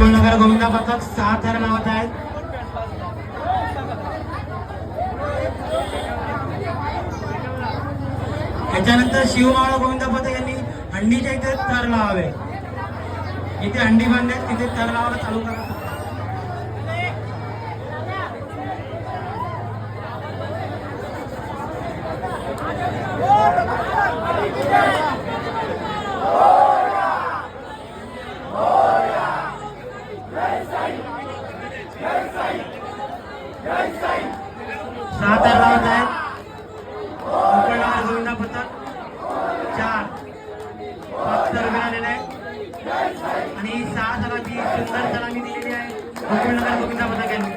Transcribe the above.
गोकुळनगर गोविंदा पथक सहा थर लावत आहेत. त्याच्यानंतर शिवमाळ गोविंदा पथक यांनी हंडीच्या इथे तर लावावे. इथे हंडी बांधले तिथे तर लावायला चालू करा सहा तर राऊत आहेत गोविंदा पथक चार पाच तर मिळालेले आहेत आणि सहा सलामी सुंदर सलामी दिलेली आहे गोकुळनगर गोविंदा पथक यांनी